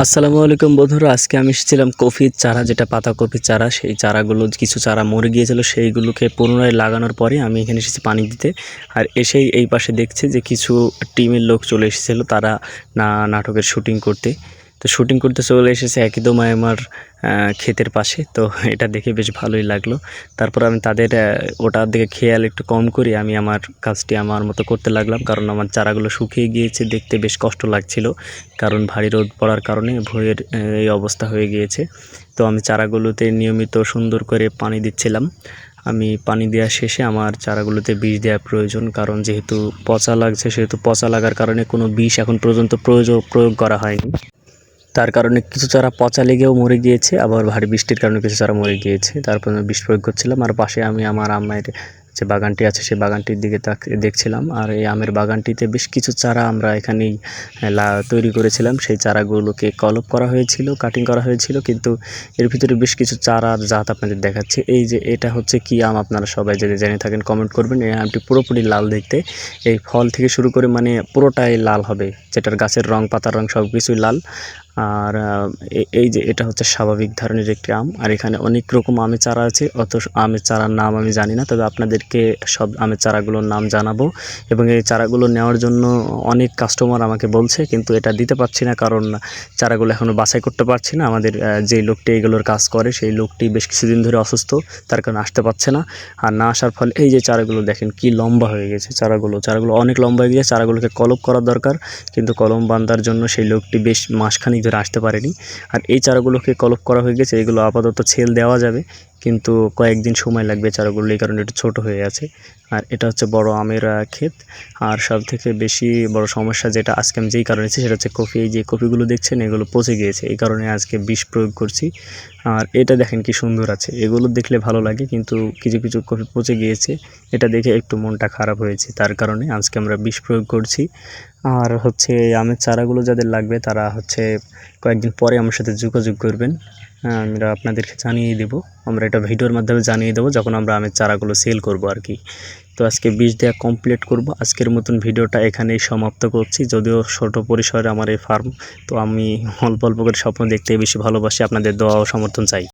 আসসালামু আলাইকুম বন্ধুরা, আজকে আমি এসেছিলাম কফির চারা, যেটা পাতা কফির চারা, সেই চারাগুলো, কিছু চারা মরে গিয়েছিল, সেইগুলোকে পুনরায় লাগানোর পরে আমি এখানে এসেছি পানি দিতে। আর এসেই এই পাশে দেখছে যে কিছু টিমের লোক চলে এসেছিল, তারা না নাটকের শুটিং করতে। তো শুটিং করতে চলে এসেছে একদম আমার ক্ষেতের পাশে। তো এটা দেখে বেশ ভালোই লাগল। তারপর আমি তাদের ওটার দিকে খেয়াল একটু কম করে। আমি আমার কাজটি আমার মতো করতে লাগলাম। কারণ আমার চারাগুলো শুকিয়ে গিয়েছে, দেখতে বেশ কষ্ট লাগছিল। কারণ ভারী রোদ পড়ার কারণে ভয়ের এই অবস্থা হয়ে গিয়েছে। তো আমি চারাগুলোতে নিয়মিত সুন্দর করে পানি দিচ্ছিলাম। আমি পানি দেওয়া শেষে আমার চারাগুলোতে বিষ দেওয়া প্রয়োজন। কারণ যেহেতু পচা লাগছে, সেহেতু পচা লাগার কারণে কোনো বিষ এখন পর্যন্ত প্রয়োগ প্রয়োগ করা হয়নি। তার কারণে কিছু চারা পচা লেগেও মরে গিয়েছে, আবার ভারী বৃষ্টির কারণে কিছু চারা মরে গিয়েছে। তারপর আমি প্রয়োগ করছিলাম আর পাশে আমি আমার আমের যে বাগানটি আছে সেই বাগানটির দিকে তাক- দেখছিলাম। আর এই আমের বাগানটিতে বেশ কিছু চারা আমরা এখানেই তৈরি করেছিলাম। সেই চারাগুলোকে কলপ করা হয়েছিল, কাটিং করা হয়েছিল, কিন্তু এর ভিতরে বেশ কিছু চারার জাত আপনাদের দেখাচ্ছে। এই যে এটা হচ্ছে কি আম, আপনারা সবাই যদি জেনে থাকেন কমেন্ট করবেন। এই আমটি পুরোপুরি লাল দেখতে। এই ফল থেকে শুরু করে মানে পুরোটাই লাল হবে। যেটার গাছের রং, পাতার রং সব কিছুই লাল। আর এই যে এটা হচ্ছে স্বাভাবিক ধরনের একটি আম। আর এখানে অনেক রকম আমের চারা আছে অত আমের চারার নাম আমি জানি না, তবে আপনাদেরকে সব আমের চারাগুলোর নাম জানাব। এবং এই চারাগুলো নেওয়ার জন্য অনেক কাস্টমার আমাকে বলছে, কিন্তু এটা দিতে পারছি না, কারণ চারাগুলো এখনও বাছাই করতে পারছি না। আমাদের যে লোকটি এগুলোর কাজ করে, সেই লোকটি বেশ কিছুদিন ধরে অসুস্থ, তার কারণে আসতে পারছে না। আর না আসার ফলে এই যে চারাগুলো দেখেন কি লম্বা হয়ে গেছে চারাগুলো। চারাগুলো অনেক লম্বা হয়ে গেছে, চারাগুলোকে কলপ করা দরকার, কিন্তু কলম বান্ধার জন্য সেই লোকটি বেশ মাসখানিক ধরে আসতে পারেনি। আর এই চারাগুলোকে কলপ করা হয়ে গেছে, এগুলো আপাতত ছেল দেওয়া যাবে। কিন্তু কয়েকদিন সময় লাগবে চারাগুলো এই কারণে একটু ছোটো হয়ে আছে। আর এটা হচ্ছে বড় আমের ক্ষেত। আর সব থেকে বেশি বড় সমস্যা যেটা আজকে আমি যেই কারণে সেটা হচ্ছে কফি। এই যে কফিগুলো দেখছেন, এগুলো পচে গিয়েছে। এই কারণে আজকে বিষ প্রয়োগ করছি। আর এটা দেখেন কি সুন্দর আছে। এগুলো দেখলে ভালো লাগে, কিন্তু কিছু কিছু কফি পচে গিয়েছে। এটা দেখে একটু মনটা খারাপ হয়েছে। তার কারণে আজকে আমরা বিষ প্রয়োগ করছি। আর হচ্ছে আমের চারাগুলো যাদের লাগবে তারা হচ্ছে কয়েকদিন পরে আমার সাথে যোগাযোগ করবেন। আমরা আপনাদেরকে জানিয়ে দেবো। আমরা এটা ভিডিওর মাধ্যমে জানিয়ে দেবো যখন আমরা আমের চারাগুলো সেল করব আর কি। তো আজকে বীজ দেওয়া কমপ্লিট করব। আজকের মতন ভিডিওটা এখানেই সমাপ্ত করছি। যদিও ছোট পরিসরে আমার এই ফার্ম তো আমি অল্প অল্প করে স্বপ্ন দেখতে বেশি ভালোবাসি। আপনাদের দোয়া ও সমর্থন চাই।